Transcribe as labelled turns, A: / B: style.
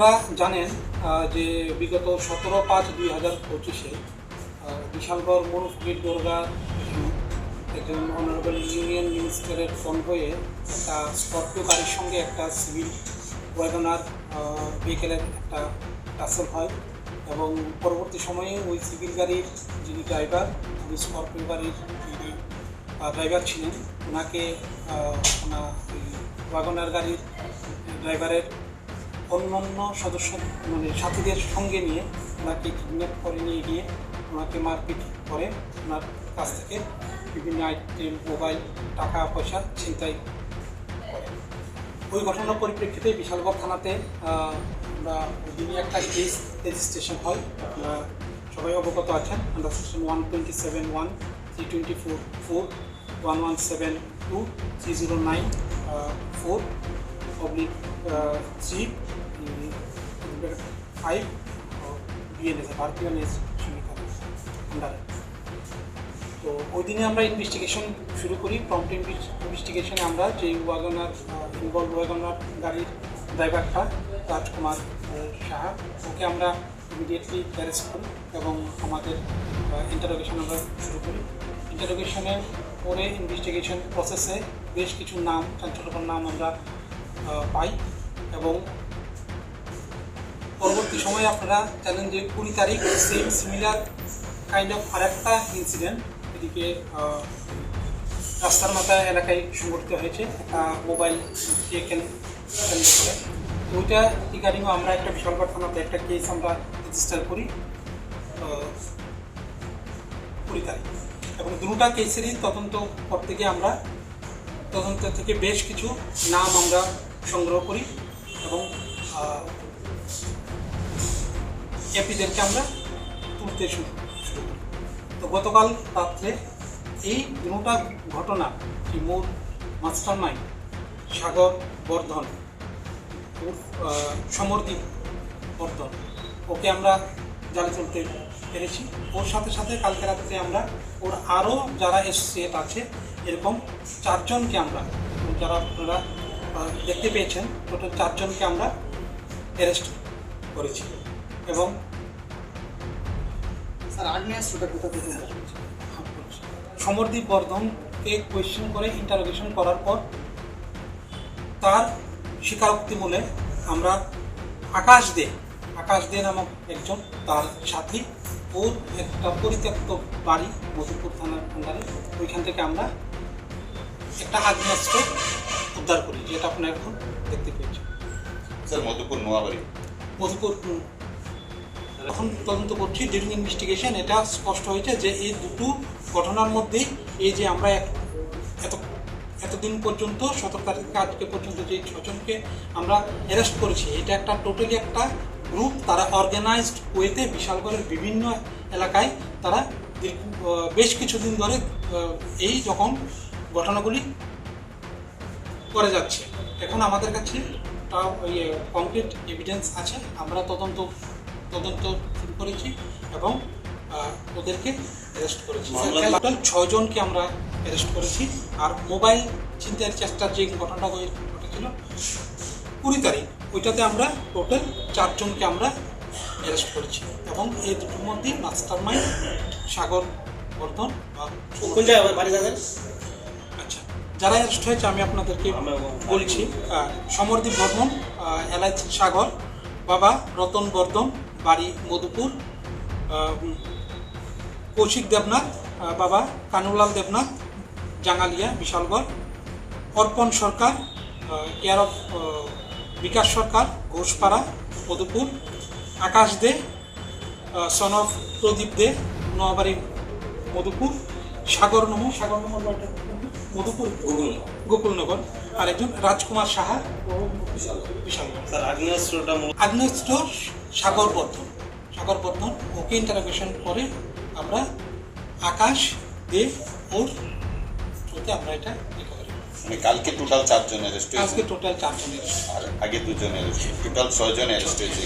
A: আপনারা জানেন যে বিগত সতেরো পাঁচ দুই হাজার পঁচিশে বিশালগড় মনুফুকির দুর্গা একজন অনারেবল ইউনিয়ন মিনিস্টারের কনভয়ে একটা স্করপিও গাড়ির সঙ্গে একটা সিভিল ওয়াগনার ভেহিকেলের একটা টাসল হয় এবং পরবর্তী সময়ে ওই সিভিল গাড়ির যিনি ড্রাইভার উনি স্করপিও গাড়ির যিনি ড্রাইভার ছিলেন ওনাকে ওনার ওই ওয়াগনার গাড়ির ড্রাইভারের অন্যান্য সদস্য মানে সাথীদের সঙ্গে নিয়ে ওনাকে কিডন্যাপ করে নিয়ে গিয়ে ওনাকে মারপিট করে ওনার কাছ থেকে বিভিন্ন আইটেম মোবাইল টাকা, পয়সা ছিনতাই ওই ঘটনার পরিপ্রেক্ষিতে বিশালগড় থানাতে আমরা দিনই একটা কেস রেজিস্ট্রেশন হয়। আপনারা সবাই অবগত আছেন। Under section one twenty seven one three twenty four four one one seven two three zero nine four oblique three five BNS ভারতীয় নেস তো ওই দিনে আমরা ইনভেস্টিগেশন শুরু করি প্রম্পট ইনভেস্টিগেশনে আমরা যে ওয়াগনার ইনভলভ ওয়াগনার গাড়ির ড্রাইভারটা রাজকুমার সাহা, ওকে আমরা ইমিডিয়েটলি অ্যারেস্ট করি এবং আমাদের ইন্টারোগেশন আমরা শুরু করি। ইন্টারোগেশনের পরে ইনভেস্টিগেশন প্রসেসে বেশ কিছু নাম, চাঞ্চল্যকর নাম আমরা পাই এবং পরবর্তী সময়ে আপনারা জানেন যে কুড়ি তারিখ সেম সিমিলার কাইন্ড অফ আরেকটা ইনসিডেন্ট এদিকে রাস্তার মাথা এলাকায় সংঘটিত হয়েছে, একটা মোবাইল কেন ওইটা রিগার্ডিংও আমরা একটা বিশালগড় থানাতে একটা কেস আমরা রেজিস্টার করি কুড়ি তারিখ। এবং দুটা কেসেরই তদন্ত করতে গিয়ে আমরা, তদন্ত থেকে বেশ কিছু নাম আমরা সংগ্রহ করি এবং এপিদেরকে আমরা তুলতে শুরু শুরু করি। তো গতকাল রাত্রে এই দুটা ঘটনা মূল মাস্টার মাইন্ড সাগর বর্ধন আহ, বর্ধন ওকে আমরা জালে তুলতে পেরেছি। ওর সাথে সাথে কালকে রাত্রে আমরা ওর আরও যারা এসোসিয়েট আছে এরকম চারজনকে আমরা যারা আপনারা দেখতে পেয়েছেন টোটাল চারজনকে আমরা অ্যারেস্ট করেছি। এবং
B: স্যার আগ্নেয়াস্ত্রটা কোথা থেকে
A: সমরদীপ বর্ধনকে কোয়েশ্চেন করে ইন্টারোগেশন করার পর তার স্বীকারোক্তি মূলে আমরা আকাশ দে আকাশ দে নামক একজন তার সাথী ওর একটা পরিত্যক্ত বাড়ি মধুপুর থানার ওইখান থেকে আমরা একটা আগ্নেয়াস্ত্র উদ্ধার করি যেটা আপনারা এখন দেখতে পেয়েছেন।
C: স্যার মধুপুর নোয়াবাড়ি।
A: মধুপুর এখন তদন্ত করছি ডিউরিং ইনভেস্টিগেশন। এটা স্পষ্ট হয়েছে যে এই দুটো ঘটনার মধ্যেই এই যে আমরা এক- এত এতদিন পর্যন্ত সতেরো তারিখ আজকে পর্যন্ত যে ছজনকে আমরা অ্যারেস্ট করেছি এটা একটা টোটালি একটা গ্রুপ তারা অর্গানাইজড ওয়েতে বিশালগড়ের বিভিন্ন এলাকায় তারা বেশ কিছুদিন ধরে এই যখন ঘটনাগুলি করে যাচ্ছে। এখন আমাদের কাছে ওই কমপ্লিট এভিডেন্স আছে। আমরা তদন্ত তদন্ত শুরু করেছি এবং ওদেরকে অ্যারেস্ট করেছি। টোটাল ছজনকে আমরা অ্যারেস্ট করেছি। আর মোবাইল চিন্তার চেষ্টার যে ঘটনাটা ঘটেছিল কুড়ি তারিখ ওইটাতে আমরা টোটাল চারজনকে আমরা অ্যারেস্ট করেছি। এবং এই দুটোর মধ্যে মাস্টার মাইন্ড সাগর বর্ধন বা
B: কোন জায়গায়? বাড়ি যাবেন
A: যারা অ্যারেস্ট হয়েছে, আমি আপনাদেরকে বলছি সমরদীপ বর্মন এলাইচ সাগর, বাবা রতন বর্ধন, বাড়ি মধুপুর কৌশিক দেবনাথ বাবা কানুলাল Debnath, Jangalia, Bishalgarh, Arpan Sarkar care of Bikash Sarkar, Ghoshpara, Madhupur, Akash De son of Pradip De, Noabari Madhupur, Sagar Nam Sagar Nam Madhupur Gokulnagar আর একজন রাজকুমার সাহা ও বিশালগড়
B: স্যার আগ্নেয়াস্ত্রটা
A: আগ্নেয়াস্ত্র সাগর বর্ধন। সাগর বর্ধন ওকে ইন্টারোগেশন করে আমরা আকাশ দে ওর থ্রুতে আমরা এটা
C: মানে কালকে টোটাল চারজন অ্যারেস্ট
A: আজকে টোটাল চারজনের
C: আর আগে দুজন অ্যারেস্ট টোটাল ছয়জন অ্যারেস্ট হয়েছে।